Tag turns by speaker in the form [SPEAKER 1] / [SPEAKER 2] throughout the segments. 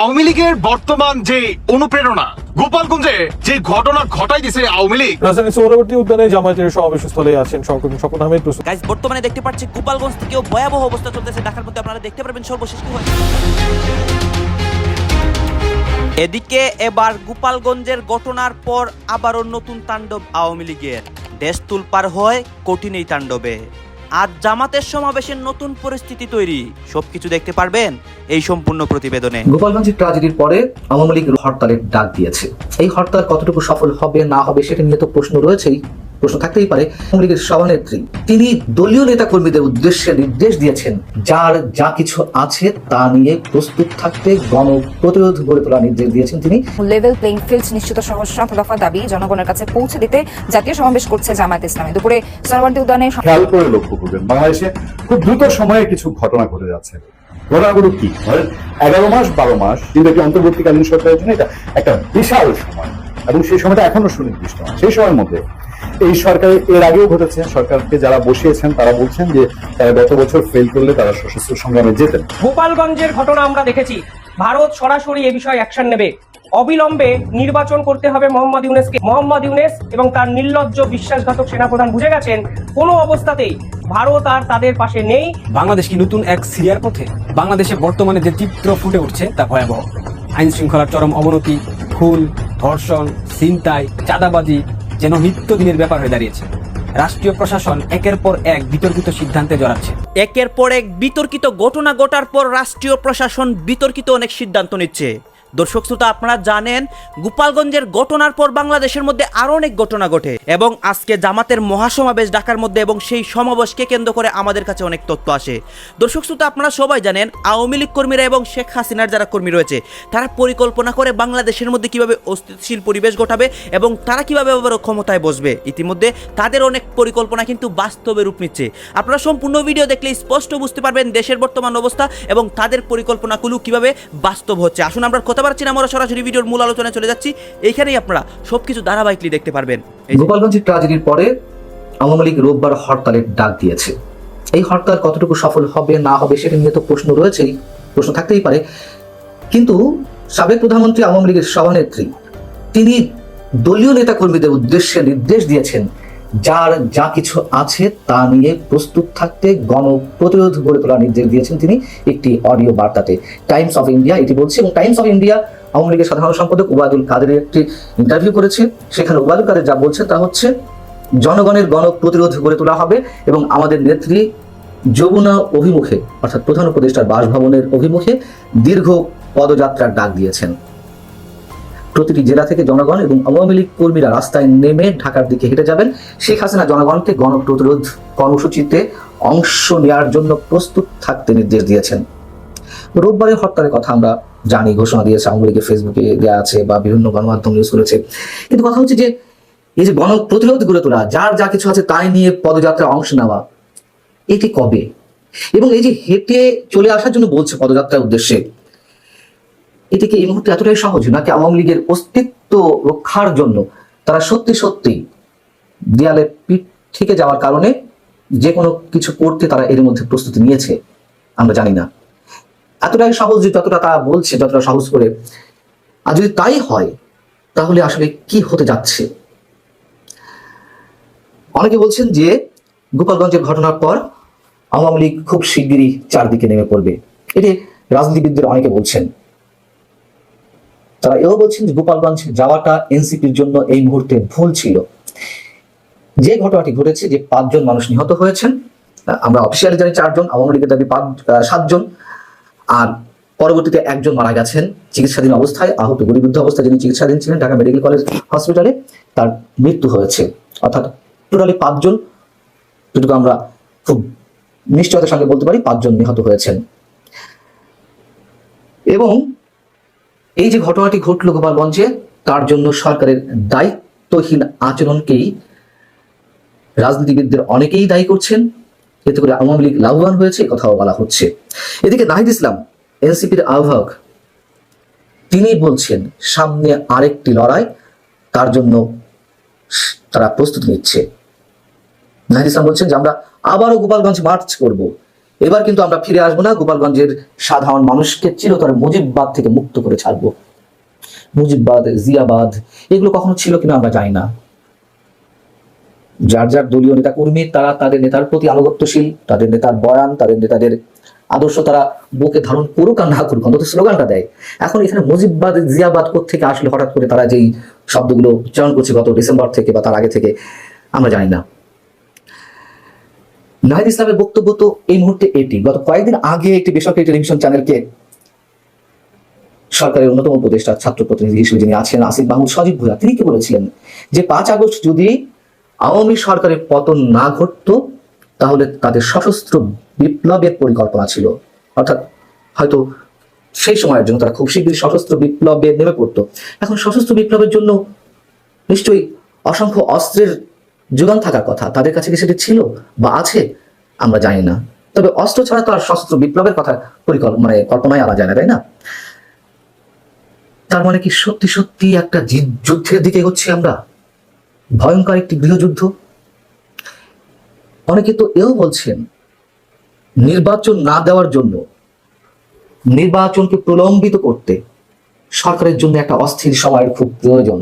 [SPEAKER 1] আওয়ামী লীগের বর্তমান যে অনুপ্রেরণা গোপালগঞ্জে যে ঘটনা ঘটাই দিছে আওয়ামী লীগ।
[SPEAKER 2] রাজধানী সোহরাবর্তী উদ্যানে জামায়াতের সমাবেশস্থলে আছেন সহকর্মী স্বপন আহমেদ। প্রস্তুত
[SPEAKER 3] গাইজ বর্তমানে দেখতে পাচ্ছি গোপালগঞ্জ থেকেও ভয়াবহ অবস্থা চলতেছে। ঢাকার মধ্যে আপনারা দেখতে পারবেন সর্বশেষ কি হয় এদিকে এবার গোপালগঞ্জের ঘটনার পর আবারও নতুন তাণ্ডব আওয়ামী লীগের। দেশ তুলপার হয় কঠিন এই তাণ্ডবে। আজ জামাতের সমাবেশের নতুন পরিস্থিতি তৈরি। সবকিছু দেখতে পারবেন এই সম্পূর্ণ প্রতিবেদনে।
[SPEAKER 4] গোপালগঞ্জের ট্রাজেডির পরে আওয়ামী লীগ হরতালের ডাক দিয়েছে। এই হরতাল কতটুকু সফল হবে না হবে সেটা নিয়ে তো প্রশ্ন রয়েছেই। প্রশ্ন থাকতেই পারে আওয়ামী লীগের সভানেত্রী তিনি দলীয় নেতা কর্মীদের উদ্দেশ্যে নির্দেশ দিয়েছেন যার যা কিছু আছে তা নিয়ে প্রস্তুত থাকতে গণ প্রতিরোধ গড়ে তোলার নির্দেশ দিয়েছেন তিনি।
[SPEAKER 5] লেভেল প্লেইং ফিল্ড নিশ্চিত সহ সাত দফা দাবি জনগণের কাছে পৌঁছে দিতে জাতীয় সমাবেশ করছে জামায়াত ইসলামী। দুপুরে সোনাবান্তি উদ্যানে
[SPEAKER 6] খেয়াল করে লক্ষ্য করবেন বাংলাদেশে খুব দ্রুত সময়ে কিছু ঘটনা ঘটে যাচ্ছে। ঘটনাগুলো কি? এগারো মাস, বারো মাস, কিন্তু একটি অন্তর্বর্তীকালীন সরকারের জন্য এটা একটা বিশাল সময়। এবং সেই সময়টা এখনও সুনির্দিষ্ট। না সেই সময়ের মধ্যে এই সরকারের এর আগেও ঘটেছে। সরকারকে যারা বসিয়েছেন, তারা বলছেন যে তারা গত বছর ফেল করলে তারা সশস্ত্র সংগ্রামে যেতেন।
[SPEAKER 7] গোপালগঞ্জের ঘটনা আমরা দেখেছি। ভারত সরাসরি এ বিষয়ে অ্যাকশন নেবে। অবিলম্বে নির্বাচন করতে হবে মোহাম্মদ ইউনেসকে। মোহাম্মদ ইউনেস এবং তার নির্লজ্জ বিশ্বাসঘাতক সেনাপ্রধান বুঝে গেছেন কোনো অবস্থাতেই ভারত আর তাদের পাশে নেই।
[SPEAKER 8] বাংলাদেশ কি নতুন এক সিরিয়ার পথে? বাংলাদেশে বর্তমানে যে চিত্র ফুটে উঠছে তা ভয়াবহ। আইন শৃঙ্খলার চরম অবনতি খুন ধর্ষণ ছিনতাই চাঁদাবাজি যেন নিত্যদিনের ব্যাপার হয়ে দাঁড়িয়েছে। রাষ্ট্রীয় প্রশাসন একের পর এক বিতর্কিত সিদ্ধান্তে জড়াচ্ছে।
[SPEAKER 3] একের পর এক বিতর্কিত ঘটনা ঘটার পর রাষ্ট্রীয় প্রশাসন বিতর্কিত অনেক সিদ্ধান্ত নিচ্ছে। দর্শক শ্রোতা, আপনারা জানেন, গোপালগঞ্জের ঘটনার পর বাংলাদেশের মধ্যে আরও অনেক ঘটনা ঘটে এবং আজকে জামাতের মহাসমাবেশ ঢাকার মধ্যে এবং সেই সমাবেশকে কেন্দ্র করে আমাদের কাছে অনেক তথ্য আসে। দর্শক শ্রোতা, আপনারা সবাই জানেন, আওয়ামী লীগ কর্মীরা এবং শেখ হাসিনার যারা কর্মী রয়েছে, তারা পরিকল্পনা করে বাংলাদেশের মধ্যে কীভাবে অস্থিতিশীল পরিবেশ ঘটাবে এবং তারা কীভাবে আবারও ক্ষমতায় বসবে। ইতিমধ্যে তাদের অনেক পরিকল্পনা কিন্তু বাস্তবে রূপ নিচ্ছে। আপনারা সম্পূর্ণ ভিডিও দেখলে স্পষ্ট বুঝতে পারবেন দেশের বর্তমান অবস্থা এবং তাদের পরিকল্পনাগুলো কীভাবে বাস্তব হচ্ছে। আসুন, আমরা কথা পারছি না, আমরা সরাসরি ভিডিওর মূল আলোচনায় চলে যাচ্ছি। এইখানেই আপনারা সবকিছু ধারাবাহিকলি দেখতে পারবেন।
[SPEAKER 4] গোপালগঞ্জের ট্রাজেডির পরে আওয়ামী লীগ রোববার হরতালের ডাক দিয়েছে। এই হরতাল কতটুকু সফল হবে, না হবে, সেটা নিয়ে তো প্রশ্ন রয়েছেই, প্রশ্ন থাকতেই পারে। কিন্তু সাবেক প্রধানমন্ত্রী, আওয়ামী লীগের সভানেত্রী, তিনি দলীয় নেতা কর্মীদের উদ্দেশ্যে নির্দেশ দিয়েছেন যার যা কিছু আছে তা নিয়ে প্রস্তুত থাকতে গণ প্রতিরোধ গড়ে তোলার নির্দেশ দিয়েছেন তিনি একটি অডিও বার্তাতে। টাইমস অফ ইন্ডিয়া এটি বলছে এবং টাইমস অফ ইন্ডিয়া আওয়ামী লীগের সাধারণ সম্পাদক উবায়দুল কাদেরের একটি ইন্টারভিউ করেছে। সেখানে উবায়দুল কাদের যা বলছে তা হচ্ছে, জনগণের গণ প্রতিরোধ গড়ে তোলা হবে এবং আমাদের নেত্রী যমুনা অভিমুখে, অর্থাৎ প্রধান উপদেষ্টার বাসভবনের অভিমুখে দীর্ঘ পদযাত্রার ডাক দিয়েছেন। প্রতিটি জেলা থেকে জনগণ এবং আওয়ামী লীগ কর্মীরা রাস্তায় নেমে ঢাকার দিকে হেঁটে যাবেন। শেখ হাসিনা জনগণকে গণপ্রতিরোধ কর্মসূচিতে অংশ নেওয়ার জন্য প্রস্তুত থাকতে নির্দেশ দিয়েছেন। রোববারের হরতালের কথা আমরা জানি, ঘোষণা দিয়েছে আওয়ামী লীগের ফেসবুকে দেওয়া আছে বা বিভিন্ন গণমাধ্যম নিউজ করেছে। কিন্তু কথা হচ্ছে যে, এই যে গণ প্রতিরোধ গড়ে তোলা, যার যা কিছু আছে তাই নিয়ে পদযাত্রায় অংশ নেওয়া, এটি কবে? এবং এই যে হেঁটে চলে আসার জন্য বলছে পদযাত্রার উদ্দেশ্যে এটি কি এই মুহূর্তে এতটাই সহজ নাকি আওয়ামী লীগের অস্তিত্ব রক্ষার জন্য তারা সত্যি সত্যি দেয়ালে পিঠ থেকে যাওয়ার কারণে যে কোনো কিছু করতে তারা এর মধ্যে প্রস্তুতি নিয়েছে, আমরা জানি না। এতটাই সহজ যে যতটা তারা বলছে, যতটা সহজ করে। আর যদি তাই হয়, তাহলে আসলে কি হতে যাচ্ছে? অনেকে বলছেন যে গোপালগঞ্জের ঘটনার পর আওয়ামী লীগ খুব শিগগিরই চারদিকে নেমে পড়বে। এটি রাজনীতিবিদদের অনেকে বলছেন। তারা এও বলছেন যে গোপালগঞ্জ যাওয়াটা এনসিপির জন্য এই মুহূর্তে ভুল ছিল। যে ঘটনাটি ঘটেছে যে পাঁচজন মানুষ নিহত হয়েছেন, আমরা অফিসিয়ালি জানি চারজন আওয়ামী লীগের দাবি পাঁচ সাতজন, আর পরবর্তীতে একজন মারা গেছেন। চিকিৎসাধীন অবস্থায় আহত গুলিবিদ্ধ অবস্থায় যিনি চিকিৎসাধীন ছিলেন ঢাকা মেডিকেল কলেজ হসপিটালে তার মৃত্যু হয়েছে। অর্থাৎ টোটালি পাঁচজন যেটুকু আমরা খুব নিশ্চয়তার সঙ্গে বলতে পারি, পাঁচজন নিহত হয়েছেন। এবং এই যে ঘটনাটি ঘটল গোপালগঞ্জে, তার জন্য সরকারের দায়িত্বহীন আচরণকেই রাজনীতিবিদদের অনেকেই দায়ী করছেন। এতে করে আওয়ামী লীগ লাভবান হয়েছে কথাও বলা হচ্ছে। এদিকে নাহিদ ইসলাম, এনসিপির আহ্বায়ক, তিনি বলছেন, সামনে আরেকটি লড়াই, তার জন্য তারা প্রস্তুতি নিচ্ছে। নাহিদ ইসলাম বলছেন যে, আমরা আবারও গোপালগঞ্জ মার্চ করব। এবার কিন্তু আমরা ফিরে আসব না। গোপালগঞ্জের সাধারণ মানুষকে চিরতরে মুজিববাদ থেকে মুক্ত করে ছাড়বো। মুজিববাদ, জিয়াবাদ, এগুলো কখনো ছিল কিনা আমরা জানি না। যার যার দলীয় নেতা কর্মী তারা তাদের নেতার প্রতি আনুগত্যশীল, তাদের নেতার বয়ান, তাদের নেতাদের আদর্শ তারা বুকে ধারণ করুক আর না করুক, অন্তত স্লোগানটা দেয়। এখন এখানে মুজিববাদ, জিয়াবাদ থেকে আসলে? হঠাৎ করে তারা যেই শব্দগুলো উচ্চারণ করছে গত ডিসেম্বর থেকে বা তার আগে থেকে, আমরা জানি না। নাহিদ ইসলামের বক্তব্য তো এই মুহূর্তে এটি। গত কয়েকদিন আগে একটি বেসরকারি টেলিভিশন চ্যানেলকে সরকারের অন্যতম উপদেষ্টা, ছাত্র প্রতিনিধি হিসেবে যিনি আছেন, আসিফ মাহমুদ, সজীব ভুয়া তিনি কি বলেছিলেন যে পাঁচ আগস্ট যদি আওয়ামী সরকারের পতন না ঘটতো, তাহলে তাদের সশস্ত্র বিপ্লবের পরিকল্পনা ছিল। অর্থাৎ হয়তো সেই সময়ের জন্য তারা খুব শীঘ্রই সশস্ত্র বিপ্লবে নেমে পড়তো। এখন সশস্ত্র বিপ্লবের জন্য নিশ্চয়ই অসংখ্য অস্ত্রের যোগান থাকার কথা, তাদের কাছে কি সেটি ছিল বা আছে? আমরা জানি না। তবে অস্ত্র ছাড়া তো আর সশস্ত্র বিপ্লবের কথা পরিকল্পনা মানে কল্পনায় আনা যায় না, তাই না? তার মানে কি সত্যি সত্যি একটা যুদ্ধের দিকে এগোচ্ছি আমরা? ভয়ঙ্কর একটি গৃহযুদ্ধ? অনেকে তো এও বলছেন, নির্বাচন না দেওয়ার জন্য, নির্বাচনকে প্রলম্বিত করতে সরকারের জন্য একটা অস্থির সময়ের খুব প্রয়োজন।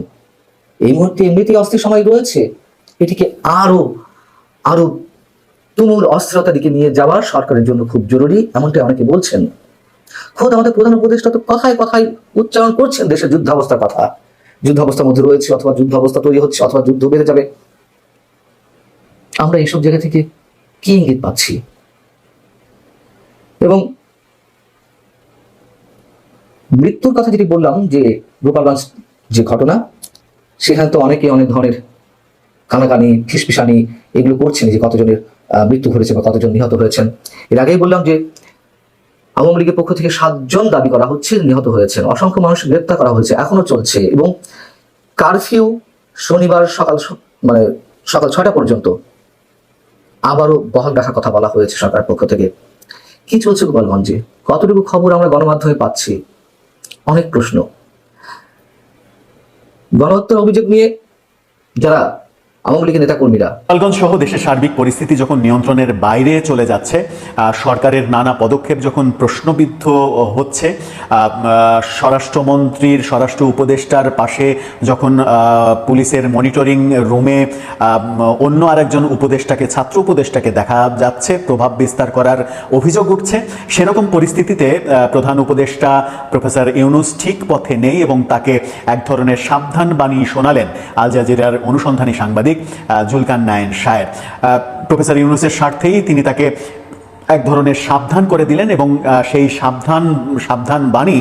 [SPEAKER 4] এই মুহূর্তে এমনিতেই অস্থির সময় রয়েছে। এটিকে আরও আরও তুমুল অস্থিরতা দিকে নিয়ে যাওয়া সরকারের জন্য খুব জরুরি, এমনটাই অনেকে বলছেন। খোদ আমাদের প্রধান উপদেষ্টা তো কথায় কথায় উচ্চারণ করছেন দেশের যুদ্ধাবস্থার কথা। যুদ্ধাবস্থার মধ্যে রয়েছে অথবা যুদ্ধাবস্থা তৈরি হচ্ছে অথবা যুদ্ধ বেড়ে যাবে। আমরা এইসব জায়গা থেকে কি ইঙ্গিত পাচ্ছি? এবং মৃত্যুর কথা যেটি বললাম যে গোপালগঞ্জ যে ঘটনা, সেখানে তো অনেকে অনেক ধরনের কানাকানি ফিসফিসানি এগুলো করছেন যে কতজনের মৃত্যু ঘটেছে বা কতজন নিহত হয়েছেন। এর আগেই বললাম যে আওয়ামী লীগের পক্ষ থেকে সাতজন দাবি করা হচ্ছে, নিহত হয়েছেন। অসংখ্য মানুষ গ্রেপ্তার করা হয়েছে, এখনও চলছে এবং কারফিউ শনিবার সকাল মানে সকাল ছয়টা পর্যন্ত আবারও বহাল রাখার কথা বলা হয়েছে সরকারের পক্ষ থেকে। কি চলছে গোপালগঞ্জে? কতটুকু খবর আমরা গণমাধ্যমে পাচ্ছি? অনেক প্রশ্ন। গণহত্যার অভিযোগ নিয়ে যারা আওয়ামী লীগের নেতাকর্মীরা।
[SPEAKER 9] গোপালগঞ্জ সহ দেশের সার্বিক পরিস্থিতি যখন নিয়ন্ত্রণের বাইরে চলে যাচ্ছে সরকারের নানা পদক্ষেপ যখন প্রশ্নবিদ্ধ হচ্ছে স্বরাষ্ট্রমন্ত্রীর, স্বরাষ্ট্র উপদেষ্টার পাশে যখন পুলিশের মনিটরিং রুমে অন্য আরেকজন উপদেষ্টাকে, ছাত্র উপদেষ্টাকে দেখা যাচ্ছে, প্রভাব বিস্তার করার অভিযোগ উঠছে, সেরকম পরিস্থিতিতে প্রধান উপদেষ্টা প্রফেসর ইউনুস ঠিক পথে নেই এবং তাকে এক ধরনের সাবধান বাণী শোনালেন আল জাজিরার অনুসন্ধানী সাংবাদিক। আহ, জুলকান নায়েন সাহেব প্রফেসর ইউনুসের স্বার্থেই তিনি তাকে এক ধরনের সাবধান করে দিলেন এবং সেই সাবধান সাবধান বাণী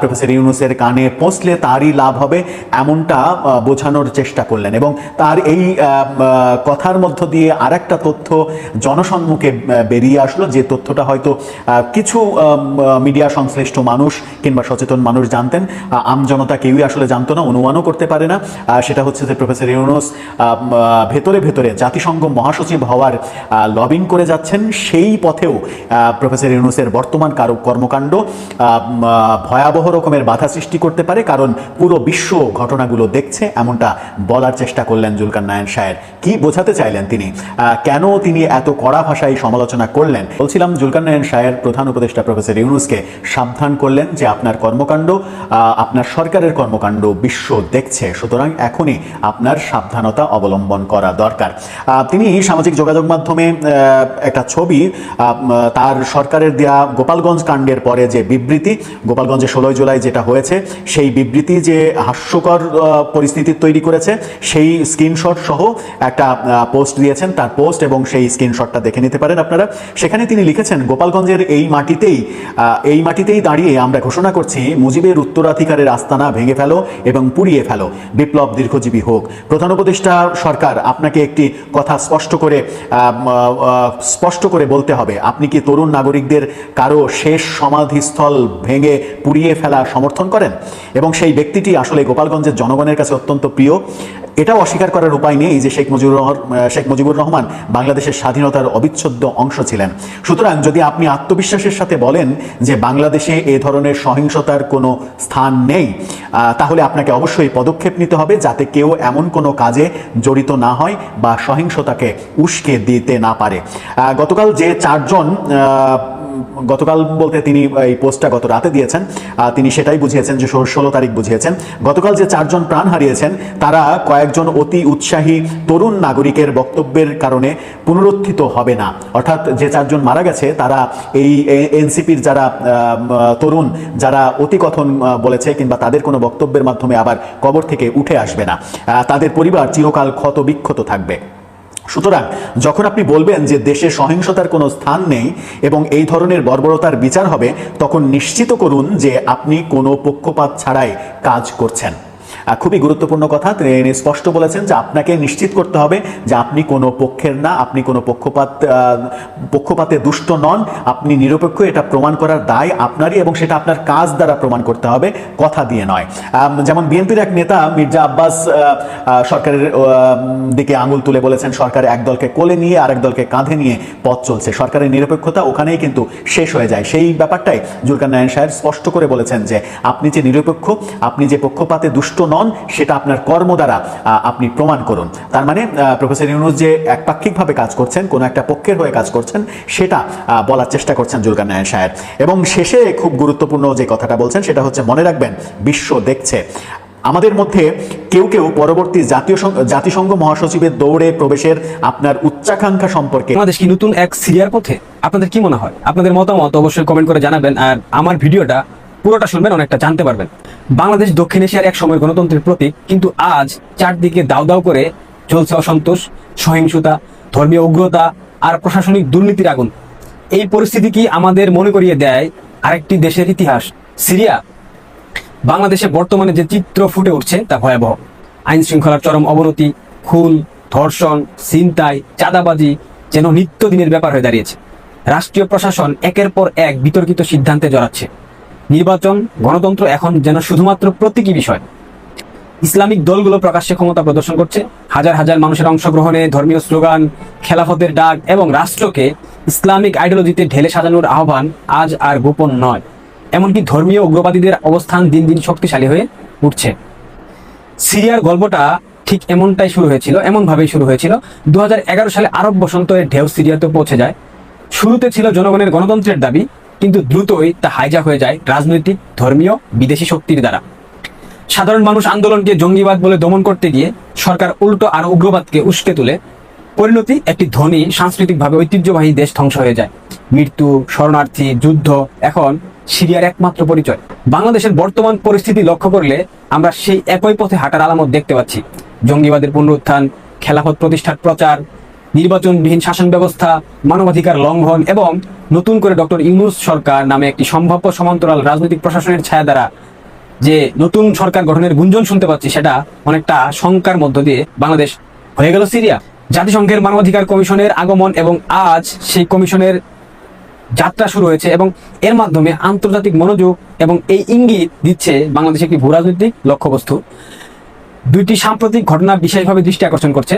[SPEAKER 9] প্রফেসর ইউনুসের কানে পৌঁছলে তারই লাভ হবে এমনটা বোঝানোর চেষ্টা করলেন এবং তার এই কথার মধ্য দিয়ে আরেকটা তথ্য জনসম্মুখে বেরিয়ে আসলো যে তথ্যটা হয়তো কিছু মিডিয়া সংশ্লিষ্ট মানুষ কিংবা সচেতন মানুষ জানতেন। আমজনতা কেউই আসলে জানতো না, অনুমানও করতে পারে না। সেটা হচ্ছে যে প্রফেসর ইউনুস ভেতরে ভেতরে জাতিসংঘ মহাসচিব হওয়ার লবিং করে যাচ্ছেন। সেই পথেও প্রফেসর ইউনুসের বর্তমান কারও, কর্মকাণ্ড ভয়াবহ রকমের বাধা সৃষ্টি করতে পারে, কারণ পুরো বিশ্ব ঘটনাগুলো দেখছে, এমনটা বলার চেষ্টা করলেন জুলকার নায়ন শায়ের। কি বোঝাতে চাইলেন তিনি? কেন তিনি এত কড়া ভাষায় সমালোচনা করলেন? বলছিলাম জুলকার নায়ন শায়ের প্রধান উপদেষ্টা প্রফেসর ইউনুসকে সাবধান করলেন যে আপনার কর্মকাণ্ড আপনার সরকারের কর্মকাণ্ড বিশ্ব দেখছে, সুতরাং এখনই আপনার সাবধানতা অবলম্বন করা দরকার। তিনি সামাজিক যোগাযোগ মাধ্যমে একটা ছবি তার সরকারের দেয়া গোপালগঞ্জ কাণ্ডের পরে যে বিবৃতি, গোপালগঞ্জে ষোলোই জুলাই যেটা হয়েছে, সেই বিবৃতি যে হাস্যকর পরিস্থিতি তৈরি করেছে, সেই স্ক্রিনশট সহ একটা পোস্ট দিয়েছেন। তার পোস্ট এবং সেই স্ক্রিনশটটা দেখে নিতে পারেন আপনারা। সেখানে তিনি লিখেছেন, গোপালগঞ্জের এই মাটিতেই এই মাটিতেই দাঁড়িয়ে আমরা ঘোষণা করছি, মুজিবের উত্তরাধিকারের আস্তানা ভেঙে ফেলো এবং পুড়িয়ে ফেলো। বিপ্লব দীর্ঘজীবী হোক। প্রধান উপদেষ্টা সরকার, আপনাকে একটি কথা স্পষ্ট করে স্পষ্ট করে বলতে হবে। আপনি কি তরুণ নাগরিকদের কারও শেষ সমাধিস্থল ভেঙে পুড়িয়ে ফেলা সমর্থন করেন? এবং সেই ব্যক্তিটি আসলে গোপালগঞ্জের জনগণের কাছে অত্যন্ত প্রিয়। এটাও অস্বীকার করার উপায় নেই যে শেখ মুজিবুর শেখ মুজিবুর রহমান বাংলাদেশের স্বাধীনতার অবিচ্ছেদ্য অংশ ছিলেন। সুতরাং যদি আপনি আত্মবিশ্বাসের সাথে বলেন যে বাংলাদেশে এ ধরনের সহিংসতার কোনো স্থান নেই তাহলে আপনাকে অবশ্যই পদক্ষেপ নিতে হবে যাতে কেউ এমন কোনো কাজে জড়িত না হয় বা সহিংসতাকে উস্কে দিতে না পারে। গতকাল যে চারজন গতকাল বলতে তিনি এই পোস্টটা গত রাতে দিয়েছেন তিনি সেটাই বুঝিয়েছেন যে ষোলো তারিখ বুঝিয়েছেন। গতকাল যে চারজন প্রাণ হারিয়েছেন, তারা কয়েকজন অতি উৎসাহী তরুণ নাগরিকের বক্তব্যের কারণে পুনরুত্থিত হবে না। অর্থাৎ যে চারজন মারা গেছে, তারা এই এনসিপির যারা তরুণ, যারা অতিকথন বলেছে কিংবা তাদের কোনো বক্তব্যের মাধ্যমে আবার কবর থেকে উঠে আসবে না। তাদের পরিবার চিরকাল ক্ষত বিক্ষত থাকবে। সুতরাং যখন আপনি বলবেন যে দেশে সহিংসতার কোনো স্থান নেই এবং এই ধরনের বর্বরতার বিচার হবে, তখন নিশ্চিত করুন যে আপনি কোনো পক্ষপাত ছাড়াই কাজ করছেন। খুবই গুরুত্বপূর্ণ কথা, তিনি স্পষ্ট বলেছেন যে আপনাকে নিশ্চিত করতে হবে যে আপনি কোনো পক্ষের না, আপনি কোনো পক্ষপাত পক্ষপাতে দুষ্ট নন, আপনি নিরপেক্ষ, এটা প্রমাণ করার দায় আপনারই এবং সেটা আপনার কাজ দ্বারা প্রমাণ করতে হবে, কথা দিয়ে নয়। যেমন বিএনপির এক নেতা মির্জা আব্বাস সরকারের দিকে আঙুল তুলে বলেছেন, সরকার এক দলকে কোলে নিয়ে আরেক দলকে কাঁধে নিয়ে পথ চলছে। সরকারের নিরপেক্ষতা ওখানেই কিন্তু শেষ হয়ে যায়। সেই ব্যাপারটাই জুলকার নারায়ণ সাহেব স্পষ্ট করে বলেছেন যে আপনি যে নিরপেক্ষ, আপনি যে পক্ষপাতে দুষ্ট নন সেটা আপনার কর্ম দ্বারা আপনি প্রমাণ করুন। তার মানে প্রফেসর ইউনুস যে একপাক্ষিকভাবে কাজ করছেন, কোনো একটা পক্ষের হয়ে কাজ করছেন, সেটা বলার চেষ্টা করছেন জুলকার নারায়ণ সাহেব। এবং শেষে খুব গুরুত্বপূর্ণ যে কথাটা বলছেন, সেটা হচ্ছে, মনে রাখবেন, বিশ্ব দেখছে। আমাদের মধ্যে কেউ কেউ পরবর্তী জাতীয় জাতিসংঘ মহাসচিবের দৌড়ে প্রবেশের আপনার উচ্চাকাঙ্ক্ষা সম্পর্কে
[SPEAKER 8] বাংলাদেশ কি নতুন এক সিরিয়ার পথে আপনাদের কি মনে হয়? আপনাদের মতামত অবশ্যই কমেন্ট করে জানাবেন। আর আমার ভিডিওটা পুরোটা শুনবেন, অনেকটা জানতে পারবেন। বাংলাদেশ, দক্ষিণ এশিয়ার এক সময় গণতন্ত্রের প্রতীক, কিন্তু আজ চারদিকে দাউ দাউ করে চলছে অসন্তোষ, সহিংসতা, ধর্মীয় উগ্রতা আর প্রশাসনিক দুর্নীতির আগুন। এই পরিস্থিতি কি আমাদের মনে করিয়ে দেয় আরেকটি দেশের ইতিহাস, সিরিয়া? বাংলাদেশে বর্তমানে যে চিত্র ফুটে উঠছে তা ভয়াবহ। আইন শৃঙ্খলার চরম অবনতি, খুন, ধর্ষণ, ছিনতাই, চাঁদাবাজি যেন নিত্যদিনের ব্যাপার হয়ে দাঁড়িয়েছে। রাষ্ট্রীয় প্রশাসন একের পর এক বিতর্কিত সিদ্ধান্তে জড়াচ্ছে। নির্বাচন, গণতন্ত্র এখন যেন শুধুমাত্র প্রতীকী বিষয়। ইসলামিক দলগুলো প্রকাশ্যে ক্ষমতা প্রদর্শন করছে। হাজার হাজার মানুষের অংশগ্রহণে ধর্মীয় স্লোগান, খেলাফতের ডাক এবং রাষ্ট্রকে ইসলামিক আইডিওলজিতে ঢেলে সাজানোর আহ্বান আজ আর গোপন নয়। এমনকি ধর্মীয় উগ্রবাদীদের অবস্থান দিন দিন শক্তিশালী হয়ে উঠছে। সিরিয়ার গল্পটা ঠিক এমনটাই শুরু হয়েছিল, এমনভাবেই শুরু হয়েছিল। দু হাজার এগারো সালে আরব বসন্তের ঢেউ সিরিয়াতে পৌঁছে যায়। শুরুতে ছিল জনগণের গণতন্ত্রের দাবি কিন্তু দ্রুতই তা হাইজা হয়ে যায় রাজনৈতিক, ধর্মীয়, বিদেশি শক্তির দ্বারা। সাধারণ মানুষ আন্দোলনকে জঙ্গিবাদ বলে দমন করতে গিয়ে সরকার উল্টো আর উগ্রবাদকে উস্কে তুলে। পরিণতি, একটি ধনী, সাংস্কৃতিকভাবে ঐতিহ্যবাহী দেশ ধ্বংস হয়ে যায়। মৃত্যু, শরণার্থী, যুদ্ধ, এখন সিরিয়ার একমাত্র পরিচয়। বাংলাদেশের বর্তমান পরিস্থিতি লক্ষ্য করলে আমরা সেই একই পথে হাঁটার আলামত দেখতে পাচ্ছি। জঙ্গিবাদের পুনরুত্থান, খেলাফত প্রতিষ্ঠার প্রচার নির্বাচনবিহীন শাসন ব্যবস্থা, মানবাধিকার লঙ্ঘন এবং নতুন করে ডক্টর ইউনুস সরকার নামে একটি সম্ভাব্য সমান্তরাল রাজনৈতিক প্রশাসনের ছায়া দ্বারা যে নতুন সরকার গঠনের গুঞ্জন শুনতে পাচ্ছি, সেটা অনেকটা শঙ্কার মধ্য দিয়ে বাংলাদেশ হয়ে গেল সিরিয়া। জাতিসংঘের মানবাধিকার কমিশনের আগমন এবং আজ সেই কমিশনের যাত্রা শুরু হয়েছে এবং এর মাধ্যমে আন্তর্জাতিক মনোযোগ এবং এই ইঙ্গিত দিচ্ছে বাংলাদেশ একটি ভূ রাজনৈতিক লক্ষ্যবস্তু। দুইটি সাম্প্রতিক ঘটনা বিশেষভাবে দৃষ্টি আকর্ষণ করছে।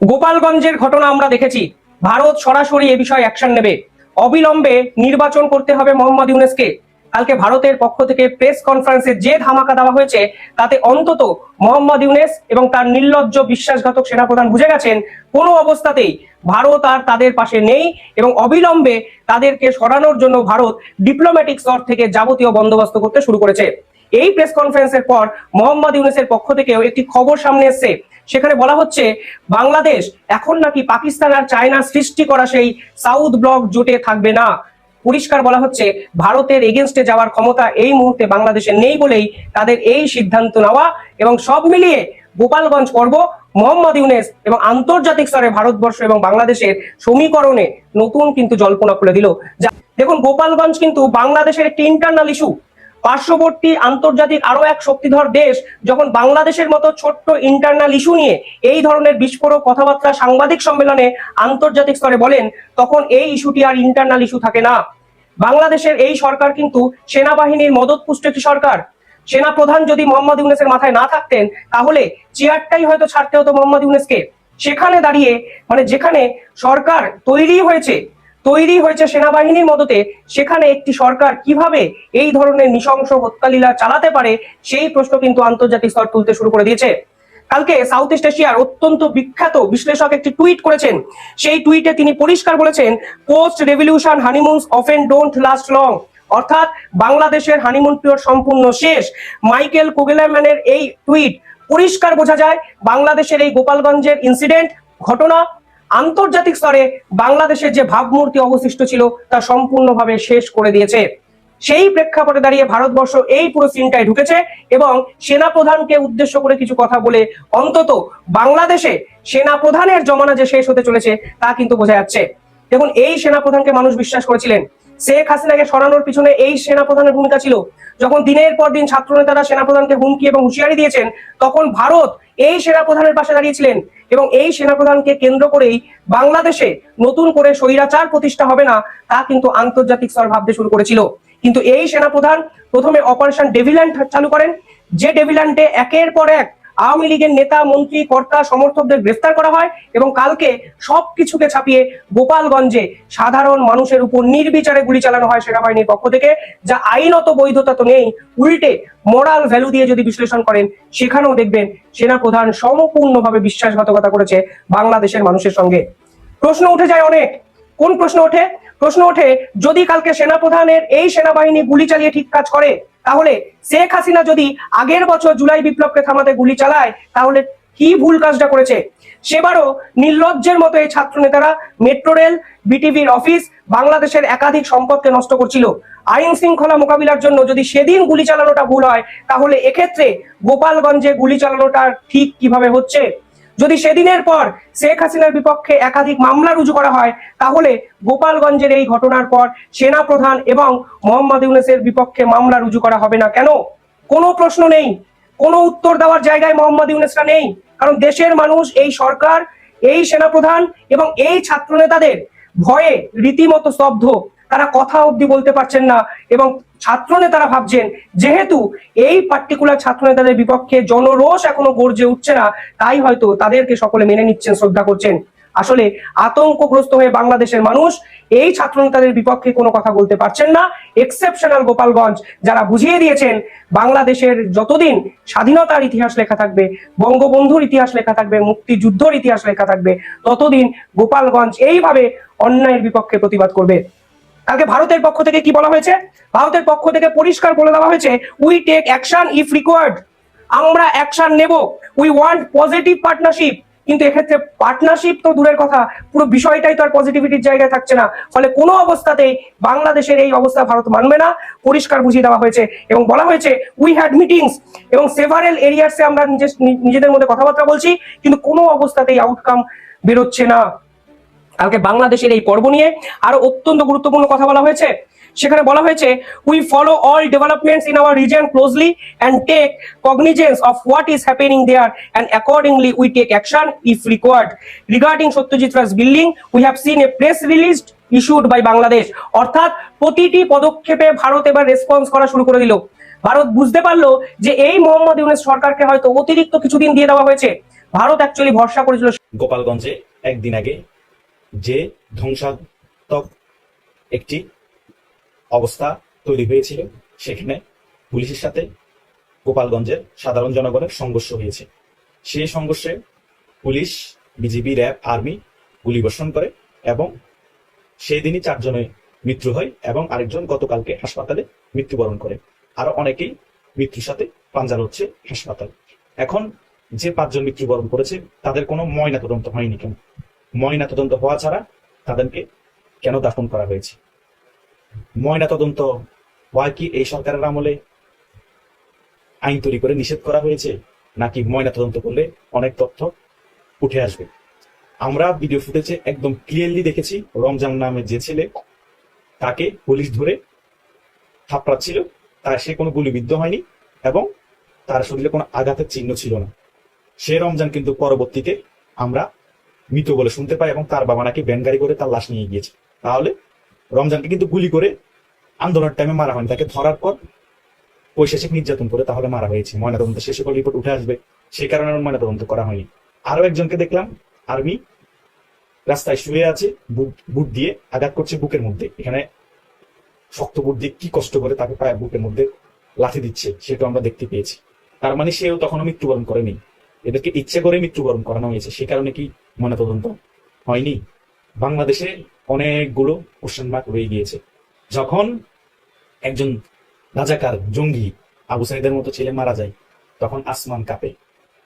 [SPEAKER 7] গোপালগঞ্জের ঘটনা আমরা দেখেছি। ভারত সরাসরি এ বিষয়ে অ্যাকশন নেবে। অবিলম্বে নির্বাচন করতে হবে মোহাম্মদ ইউনেসকে। কালকে ভারতের পক্ষ থেকে প্রেস কনফারেন্সে যে ধামাকা দেওয়া হয়েছে, তাতে অন্তত মোহাম্মদ ইউনেস এবং তার নির্লজ্জ বিশ্বাসঘাতক সেনাপ্রধান বুঝে গেছেন, কোনো অবস্থাতেই ভারত আর তাদের পাশে নেই এবং অবিলম্বে তাদেরকে সরানোর জন্য ভারত ডিপ্লোম্যাটিক স্তর থেকে যাবতীয় বন্দোবস্ত করতে শুরু করেছে। এই প্রেস কনফারেন্সের পর মোহাম্মদ ইউনেসের পক্ষ থেকেও একটি খবর সামনে এসেছে। সেখানে বলা হচ্ছে বাংলাদেশ এখন নাকি পাকিস্তান আর চায়না সৃষ্টি করা সেই সাউথ ব্লক জোটে থাকবে না। পরিষ্কার বলা হচ্ছে ভারতের এগেনস্টে যাওয়ার ক্ষমতা এই মুহূর্তে বাংলাদেশে নেই বলেই তাদের এই সিদ্ধান্ত নেওয়া এবং সব মিলিয়ে গোপালগঞ্জ পর্ব মোহাম্মদ ইউনেস এবং আন্তর্জাতিক স্তরে ভারতবর্ষ এবং বাংলাদেশের সমীকরণে নতুন কিন্তু জল্পনা খুলে দিল। দেখুন, গোপালগঞ্জ কিন্তু বাংলাদেশের একটি ইন্টারনাল ইস্যু পার্শ্ববর্তী আন্তর্জাতিক আরও এক শক্তিধর দেশ যখন বাংলাদেশের মতো ছোট্ট ইন্টারনাল ইস্যু নিয়ে এই ধরনের বিস্ফোরক কথাবার্তা সাংবাদিক সম্মেলনে আন্তর্জাতিক স্তরে বলেন, তখন এই ইস্যুটি আর ইন্টারনাল ইস্যু থাকে না। বাংলাদেশের এই সরকার কিন্তু সেনাবাহিনীর মদতপুষ্ট একটি সরকার। সেনা প্রধান যদি মোহাম্মদ ইউনেসের মাথায় না থাকতেন, তাহলে চেয়ারটাই হয়তো ছাড়তে হতো মোহাম্মদ ইউনেসকে। সেখানে দাঁড়িয়ে মানে যেখানে সরকার তৈরি হয়েছে তৈরি হয়েছে সেনাবাহিনীর মদতে, সেখানে একটি সরকার কীভাবে এই ধরনের নৃশংস হত্যালীলা চালাতে পারে, সেই প্রশ্ন কিন্তু আন্তর্জাতিক স্তর তুলতে শুরু করে দিয়েছে। কালকে সাউথ ইস্ট এশিয়ার অত্যন্ত বিখ্যাত বিশ্লেষক একটি টুইট করেছেন। সেই টুইটে তিনি পরিষ্কার বলেছেন post revolution honeymoons often don't last long অর্থাৎ বাংলাদেশের হানিমুন পিরিয়ড সম্পূর্ণ শেষ। মাইকেল কোগেলাম্যানের এই টুইট পরিষ্কার বোঝা যায়, বাংলাদেশের এই গোপালগঞ্জের ইনসিডেন্ট ঘটনা আন্তর্জাতিক স্তরে বাংলাদেশের যে ভাবমূর্তি অবশিষ্ট ছিল, তা সম্পূর্ণভাবে শেষ করে দিয়েছে। সেই প্রেক্ষাপটে দাঁড়িয়ে ভারতবর্ষ এই পুরো সিনটায় ঢুকেছে এবং সেনা প্রধানকে উদ্দেশ্য করে কিছু কথা বলে অন্তত বাংলাদেশে সেনা প্রধানের জমানা যে শেষ হতে চলেছে, তা কিন্তু বোঝা যাচ্ছে। দেখুন, এই সেনা প্রধানকে মানুষ বিশ্বাস করেছিলেন। শেখ হাসিনাকে সরানোর পিছনে এই সেনা প্রধানের ভূমিকা ছিল। যখন দিনের পর দিন ছাত্র নেতারা সেনা প্রধানকে হুমকি এবং হুঁশিয়ারি দিয়েছেন, তখন ভারত এই সেনা প্রধানের পাশে দাঁড়িয়েছিলেন। এবং এই সেনাপ্রধানকে কেন্দ্র করেই বাংলাদেশে নতুন করে স্বৈরাচার প্রতিষ্ঠা হবে না, তা কিন্তু আন্তর্জাতিক স্তর ভাবতে শুরু করেছিল। কিন্তু এই সেনাপ্রধান প্রথমে অপারেশন ডেভিল্যান্ড চালু করেন। যে ডেভিল্যান্ডে একের পর এক আওয়ামী লীগের নেতা, মন্ত্রী, কর্তা, সমর্থকদের গ্রেফতার করা হয় এবং কালকে সবকিছুকে ছাপিয়ে গোপালগঞ্জে সাধারণ মানুষের উপর নির্বিচারে গুলি চালানো হয় সেনাবাহিনীর পক্ষ থেকে, যা আইনত বৈধতা তো নেই। উল্টে মোরাল ভ্যালু দিয়ে যদি বিশ্লেষণ করেন, সেখানেও দেখবেন সেনা প্রধান সম্পূর্ণভাবে বিশ্বাসঘাতকতা করেছে বাংলাদেশের মানুষের সঙ্গে। প্রশ্ন উঠে যায় অনেক। কোন প্রশ্ন ওঠে? প্রশ্ন ওঠে, যদি কালকে সেনাপ্রধানের এই সেনাবাহিনী গুলি চালিয়ে ঠিক কাজ করে তাহলে শেখ হাসিনা যদি আগের বছর জুলাই বিপ্লবকে থামাতে গুলি চালায়, তাহলে কি ভুল কাজটা করেছে? সেবারও নির্লজ্জের মতো এই ছাত্র নেতারা মেট্রো রেল, বিটিভির অফিস, বাংলাদেশের একাধিক সম্পদকে নষ্ট করছিল। আইন শৃঙ্খলা মোকাবিলার জন্য যদি সেদিন গুলি চালানোটা ভুল হয়, তাহলে এক্ষেত্রে গোপালগঞ্জে গুলি চালানোটা ঠিক কীভাবে হচ্ছে? যদি সেদিনের পর শেখ হাসিনার বিপক্ষে একাধিক মামলা রুজু করা হয়, তাহলে গোপালগঞ্জের এই ঘটনার পর সেনা প্রধান এবং মোহাম্মদ ইউনেসের বিপক্ষে মামলা রুজু করা হবে না কেন? কোনো প্রশ্ন নেই। কোনো উত্তর দেওয়ার জায়গায় মোহাম্মদ ইউনেসরা নেই। কারণ দেশের মানুষ, এই সরকার, এই সেনাপ্রধান এবং এই ছাত্র নেতাদের ভয়ে রীতিমতো স্তব্ধ। তারা কথা অবধি বলতে পারছেন না এবং ছাত্র নেতারা ভাবছেন, যেহেতু এই পার্টিকুলার ছাত্র নেতাদের বিপক্ষে জনরোষ এখনও গর্জে উঠছে না, তাই হয়তো তাদেরকে সকলে মেনে নিচ্ছেন, শ্রদ্ধা করছেন। আসলে আতঙ্কগ্রস্ত হয়ে বাংলাদেশের মানুষ এই ছাত্র নেতাদের বিপক্ষে কোনো কথা বলতে পারছেন না। এক্সেপশনাল গোপালগঞ্জ, যারা বুঝিয়ে দিয়েছেন, বাংলাদেশের যতদিন স্বাধীনতার ইতিহাস লেখা থাকবে, বঙ্গবন্ধুর ইতিহাস লেখা থাকবে, মুক্তিযুদ্ধর ইতিহাস লেখা থাকবে, ততদিন গোপালগঞ্জ এইভাবে অন্যায়ের বিপক্ষে প্রতিবাদ করবে। কালকে ভারতের পক্ষ থেকে কি বলা হয়েছে? ভারতের পক্ষ থেকে পরিষ্কার বলে দেওয়া হয়েছে we take action if required আমরা অ্যাকশন নেব। উই ওয়ান্ট পজিটিভ পার্টনারশিপ কিন্তু এক্ষেত্রে পার্টনারশিপ তো দূরের কথা, পুরো বিষয়টাই তো আর পজিটিভিটির জায়গায় থাকছে না। ফলে কোনো অবস্থাতেই বাংলাদেশের এই অবস্থা ভারত মানবে না। পরিষ্কার বুঝিয়ে দেওয়া হয়েছে এবং বলা হয়েছে উই হ্যাড মিটিংস এবং সেভারেল এরিয়াসে আমরা নিজে- নিজেদের মধ্যে কথাবার্তা বলছি, কিন্তু কোনো অবস্থাতেই আউটকাম বেরোচ্ছে না। কালকে বাংলাদেশের এই পর্ব নিয়ে আরও অত্যন্ত গুরুত্বপূর্ণ কথা বলা হয়েছে। সেখানে বলা হয়েছে we follow all developments in our region closely and take cognisance of what is happening there and accordingly we take action if required regarding Satyajit Ray building we have seen a press released issued by Bangladesh অর্থাৎ প্রতিটি পদক্ষেপে ভারত এবার response করা শুরু করে দিল। ভারত বুঝতে পারল যে এই মোহাম্মদ ইউনুস সরকারকে হয়তো অতিরিক্ত কিছুদিন দিয়ে দেওয়া হয়েছে। ভারত অ্যাকচুয়ালি ভরসা করেছিল
[SPEAKER 10] গোপালগঞ্জে একদিন আগে যে ধ্বংসাত্মক একটি অবস্থা তৈরি হয়েছিল, সেখানে পুলিশের সাথে গোপালগঞ্জের সাধারণ জনগণের সংঘর্ষ হয়েছে। সেই সংঘর্ষে পুলিশ, বিজিবি, র্যাব, আর্মি গুলিবর্ষণ করে এবং সেই দিনই চারজনের মৃত্যু হয় এবং আরেকজন গতকালকে হাসপাতালে মৃত্যুবরণ করে। আরও অনেকেই মৃত্যুর সাথে পাঞ্জার হচ্ছে হাসপাতাল। এখন যে পাঁচজন মৃত্যুবরণ করেছে, তাদের কোনো ময়না তদন্ত হয়নি কেন? ময়না তদন্ত হওয়া ছাড়া তাদেরকে কেন দাফন করা হয়েছে? ময়না তদন্ত হয় কি এই সরকারের আমলে আইন তৈরি করে নিষেধ করা হয়েছে, নাকি ময়না তদন্ত করলে অনেক তথ্য উঠে আসবে? আমরা ভিডিও ফুটেজে একদম ক্লিয়ারলি দেখেছি, রমজান নামে যে ছেলে তাকে পুলিশ ধরে থাপড়াচ্ছিল, তার সে কোনো গুলিবিদ্ধ হয়নি এবং তার শরীরে কোনো আঘাতের চিহ্ন ছিল না। সে রমজান কিন্তু পরবর্তীতে আমরা মৃত বলে শুনতে পায় এবং তার বাবা নাকি ব্যান গাড়ি করে তার লাশ নিয়ে গিয়েছে। তাহলে রমজানকে কিন্তু গুলি করে আন্দোলনের টাইমে মারা হয়নি। তাকে ধরার পর পৈশাচিক নির্যাতন করে তাহলে মারা হয়েছে। ময়নাতদন্ত শেষে পর রিপোর্ট উঠে আসবে। সেই কারণে ময়নাতদন্ত করা হয়নি। আরও একজনকে দেখলাম, আর্মি রাস্তায় শুয়ে আছে, বুট বুট দিয়ে আঘাত করছে বুকের মধ্যে। এখানে শক্ত বুট দিয়ে কি কষ্ট করে তাকে পায়ে বুকের মধ্যে লাথি দিচ্ছে সেটা আমরা দেখতে পেয়েছি। তার মানে সেও তখনও মৃত্যুবরণ করেনি। এদেরকে ইচ্ছে করে মৃত্যুবরণ করানো হয়েছে। সে কারণে কি ময়নাতদন্ত হয়নি। বাংলাদেশে অনেকগুলো কোশ্চেন মার্ক রয়ে গিয়েছে। যখন একজন রাজাকার জঙ্গি আবু সাইদের মতো ছেলে মারা যায়, তখন আসমান কাঁপে।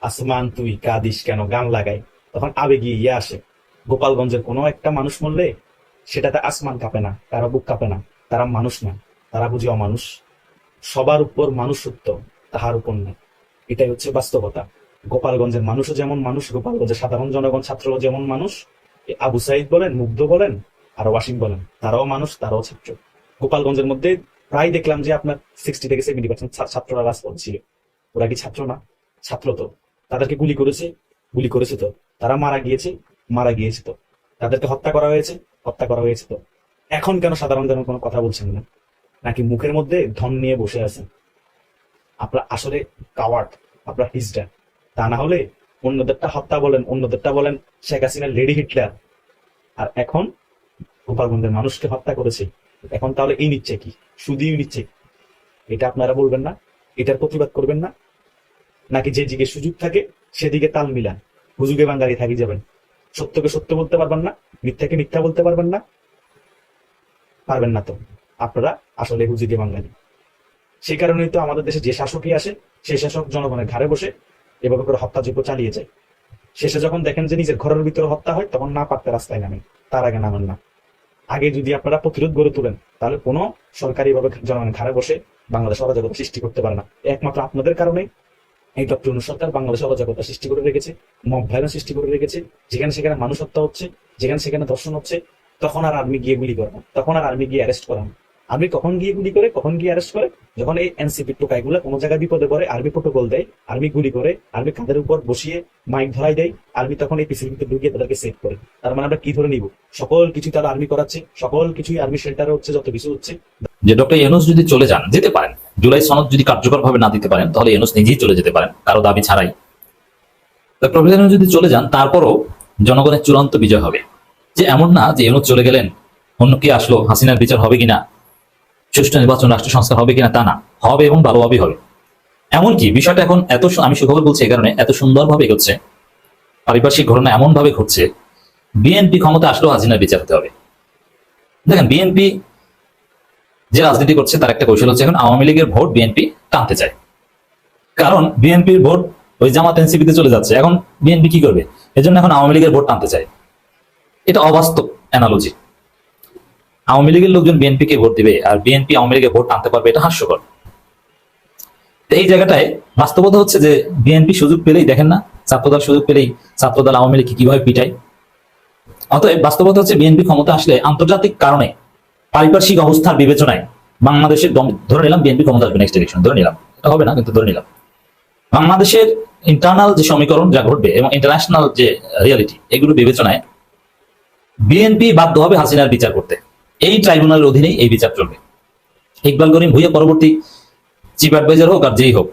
[SPEAKER 10] আসমান, তুই কাঁদিস কেন? গান লাগায়। তখন আবেগে ইয়ে আসে। গোপালগঞ্জের কোনো একটা মানুষ মরলে সেটাতে আসমান কাঁপে না, তারা বুক কাঁপে না, তারা মানুষ না, তারা বুঝি অমানুষ। সবার উপর মানুষত্ব, তাহার উপর নেই। এটাই হচ্ছে বাস্তবতা। গোপালগঞ্জের মানুষও যেমন মানুষ, গোপালগঞ্জের সাধারণ জনগণ ছাত্রও যেমন মানুষ আবু সাইদ বলেন, মুগ্ধ বলেন, আর ওয়াসিম বলেন, তারাও মানুষ, তারাও ছাত্র। গোপালগঞ্জের মধ্যে প্রায় দেখলাম যে আপনার সিক্সটি থেকে সেভেন্টি পার্সেন্ট ছাত্ররা রাজপথ ছিল। ওরা কি ছাত্র না? ছাত্র তো। তাদেরকে গুলি করেছে গুলি করেছে তো। তারা মারা গিয়েছে মারা গিয়েছে তো। তাদেরকে হত্যা করা হয়েছে, হত্যা করা হয়েছে তো। এখন কেন সাধারণ জনের কোনো কথা বলছেন না? নাকি মুখের মধ্যে ধন নিয়ে বসে আছেন? আপনার আসলে কাওয়ার্ড আপনার হিজডা। তা না হলে অন্যদেরটা হত্যা বলেন, অন্যদেরটা বলেন, শেখ হাসিনা লেডি হিটলার। আর এখন গোপালগঞ্জের মানুষকে হত্যা করেছে। এখন তাহলে এই নিচ্ছে কি? সুদিও নিচ্ছে এটা আপনারা বলবেন না? এটার প্রতিবাদ করবেন না? নাকি যে দিকে সুযোগ থাকে, সেদিকে তাল মিলান। হুজুগে বাঙালি থাকি যাবেন। সত্যকে সত্য বলতে পারবেন না, মিথ্যাকে মিথ্যা বলতে পারবেন না। পারবেন না তো। আপনারা আসলে হুজুগে বাঙালি। সেই কারণেই তো আমাদের দেশে যে শাসকই আসে সেই শাসক জনগণের ঘাড়ে বসে এভাবে করে হত্যাযোগ্য চালিয়ে যায়। শেষে যখন দেখেন যে নিজের ঘরের ভিতরে হত্যা হয়, তখন না পারতে রাস্তায় নামেন। তার আগে নামেন না। আগে যদি আপনারা প্রতিরোধ গড়ে তোলেন, তাহলে কোনো সরকারি ভাবে জনগণের ঘাড়ে বসে বাংলাদেশ অরাজকতা সৃষ্টি করতে পারে না। একমাত্র আপনাদের কারণে এই ডক্টর সরকার বাংলাদেশে অরাজকতা সৃষ্টি করে রেখেছে, মব ভাইরাস সৃষ্টি করে রেখেছে। যেখানে সেখানে মানুষ হত্যা হচ্ছে, যেখানে সেখানে ধর্ষণ হচ্ছে, তখন আর আর্মি গিয়ে গুলি করে না। তখন আর আর্মি গিয়ে অ্যারেস্ট করা না। আর্মি কখন গিয়ে গুলি করে, কখন গিয়ে অ্যারেস্ট করে? যখন এই এনসিপি টোকাইগুলো কোনো জায়গায় বিপদে পড়ে, আর্মি প্রোটোকল দেয়, আর্মি গুলি করে, আর্মি কাঁধের উপর বসিয়ে মাইক ধরাই দেয়, আর্মি তখন এই পিসির ভিতরে ঢুকিয়ে তাদেরকে সেভ করে। তার মানে আমরা কি ধরে নিব? সকল কিছু তারা আর্মি করাচ্ছে, সকল কিছুই আর্মি সেন্টারে হচ্ছে, যত কিছু হচ্ছে।
[SPEAKER 11] যে ডক্টর ইউনুস যদি চলে যান, যেতে পারেন, জুলাই সনদ যদি কার্যকরভাবে না দিতে পারেন, তাহলে ইউনুস নিজেই চলে যেতে পারেন, কারও দাবি ছাড়াই। ডক্টর যদি চলে যান, তারপরও জনগণের চূড়ান্ত বিজয় হবে। যে এমন না যে ইউনুস চলে গেলেন, অন্য কি আসলো, হাসিনার বিচার হবে কিনা? সুষ্ঠু নির্বাচন রাষ্ট্র সংস্কার হবে কিনা তা না। হবে এবং ভালোভাবেই হবে। এমনকি বিষয়টা এখন এত আমি সুখবর বলছি এই কারণে, এত সুন্দরভাবে এগোচ্ছে। পারিপার্শ্বিক ঘটনা এমন ভাবে ঘটছে, বিএনপি ক্ষমতা আসলেও হাসিনার বিচার হতে হবে। দেখেন, বিএনপি যে রাজনীতি করছে, তার একটা কৌশল হচ্ছে এখন আওয়ামী লীগের ভোট বিএনপি টানতে চায়। কারণ বিএনপির ভোট ওই জামাত এনসিপিতে চলে যাচ্ছে। এখন বিএনপি কি করবে? এজন্য এখন আওয়ামী লীগের ভোট টানতে চায়। এটা অবাস্তব অ্যানালজি আওয়ামী লীগের লোকজন বিএনপি কে ভোট দিবে আর বিএনপি আওয়ামী লীগের ভোট আনতে পারবে, এটা হাস্যকর। তো এই জায়গাটায় বাস্তবতা হচ্ছে যে বিএনপি সুযোগ পেলেই, দেখেন না, ছাত্রদল সুযোগ পেলেই ছাত্রদল আওয়ামী লীগকে কীভাবে পিটায়। অতএব বাস্তবতা হচ্ছে বিএনপি ক্ষমতা আসলে আন্তর্জাতিক কারণে পারিপার্শ্বিক অবস্থার বিবেচনায় বাংলাদেশের ধরে নিলাম বিএনপি ক্ষমতা আসবে নেক্সট ইলেকশন ধরে নিলাম। এটা হবে না, কিন্তু ধরে নিলাম। বাংলাদেশের ইন্টারনাল যে সমীকরণ যা ঘটবে এবং ইন্টারন্যাশনাল যে রিয়ালিটি এগুলো বিবেচনায় বিএনপি বাধ্য হবে হাসিনার বিচার করতে। এই ট্রাইব্যুনালের অধীনেই এই বিচার চলবে। ইকবাল করিম ভুইয়া পরবর্তী চিফ অ্যাডভাইজার হোক আর যেই হোক,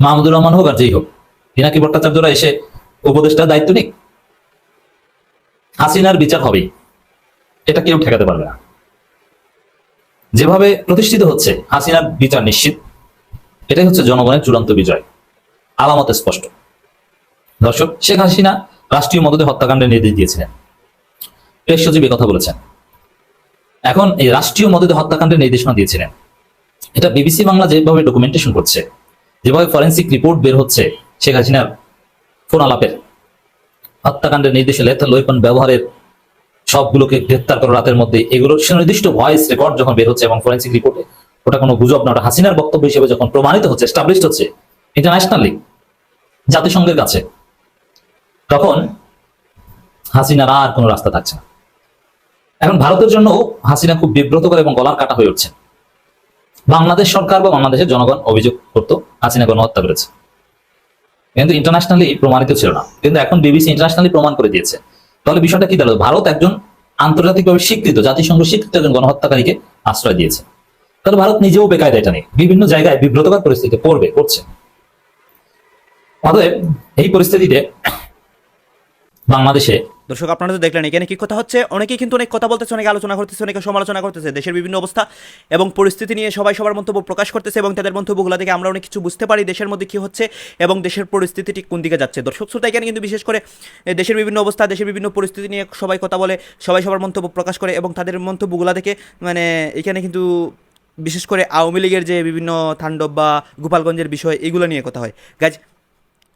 [SPEAKER 11] মাহমুদুর রহমান হোক আর যেই হোক পিনাকি ভট্টাচার্যরা এসে উপদেষ্টা দায়িত্ব নিক। হাসিনার বিচার হবেই। এটা কেউ ঠেকাতে পারবে না। যেভাবে প্রতিষ্ঠিত হচ্ছে, হাসিনার বিচার নিশ্চিত। এটাই হচ্ছে জনগণের চূড়ান্ত বিজয়। আলামত স্পষ্ট। দর্শক, শেখ হাসিনা রাষ্ট্রীয় মদতে হত্যাকাণ্ডের নির্দেশ দিয়েছিলেন। প্রেস সচিব কথা বলেছেন। এখন এই রাষ্ট্রীয় মদতে হত্যাকাণ্ডের নির্দেশনা দিয়েছিলেন। এটা বিবিসি বাংলা যেভাবে ডকুমেন্টেশন করছে, যেভাবে ফরেন্সিক রিপোর্ট বের হচ্ছে, শেখ হাসিনার ফোন আলাপের হত্যাকাণ্ডের নির্দেশে লেথাল ওয়েপন ব্যবহারের সবগুলোকে গ্রেপ্তার করা রাতের মধ্যে, এগুলো সুনির্দিষ্ট ভয়েস রেকর্ড যখন বের হচ্ছে এবং ফরেন্সিক রিপোর্টে ওটা কোনো গুজব না, ওটা হাসিনার বক্তব্য হিসেবে যখন প্রমাণিত হচ্ছে স্টাবলিশড হচ্ছে ইন্টারন্যাশনালি জাতিসংঘের কাছে, তখন হাসিনার আর কোনো রাস্তা থাকছে না। এখন ভারতের জন্য হাসিনা খুব বিব্রতকর এবং গলার কাটা হয়ে উঠছে। বাংলাদেশ সরকার বা বাংলাদেশের জনগণ অভিযোগ করতো হাসিনা গণহত্যা করেছে। কিন্তু ইন্টারন্যাশনালি প্রমাণিত ছিল না। কিন্তু এখন বিবিসি ইন্টারন্যাশনালি প্রমাণ করে দিয়েছে। তাহলে বিষয়টা কি দাঁড়াল? ভারত একজন আন্তর্জাতিকভাবে স্বীকৃত, জাতিসংঘ স্বীকৃত একজন গণহত্যাকারীকে আশ্রয় দিয়েছে। তাহলে ভারত নিজেও বেকায়দা এটা নেই বিভিন্ন জায়গায় বিব্রতকর পরিস্থিতি পড়বে করছে অতএব এই পরিস্থিতিতে বাংলাদেশে
[SPEAKER 3] দর্শক, আপনারা তো দেখলেন, এখানে কি কথা হচ্ছে? অনেকেই কিন্তু অনেক কথা বলতেছে, অনেকে আলোচনা করতেছে, অনেকে সমালোচনা করতেছে, দেশের বিভিন্ন অবস্থা এবং পরিস্থিতি নিয়ে সবাই সবার মন্তব্য প্রকাশ করতেছে এবং তাদের মন্তব্যগুলো থেকে আমরা অনেক কিছু বুঝতে পারি, দেশের মধ্যে কি হচ্ছে এবং দেশের পরিস্থিতি ঠিক কোন দিকে যাচ্ছে। দর্শক, শ্রোতা, এখানে কিন্তু বিশেষ করে দেশের বিভিন্ন অবস্থা, দেশের বিভিন্ন পরিস্থিতি নিয়ে সবাই কথা বলে, সবাই সবার মন্তব্য প্রকাশ করে এবং তাদের মন্তব্যগুলো থেকে মানে এখানে কিন্তু বিশেষ করে আওয়ামী লীগের যে বিভিন্ন তাণ্ডব বা গোপালগঞ্জের বিষয়, এগুলো নিয়ে কথা হয়। গাছ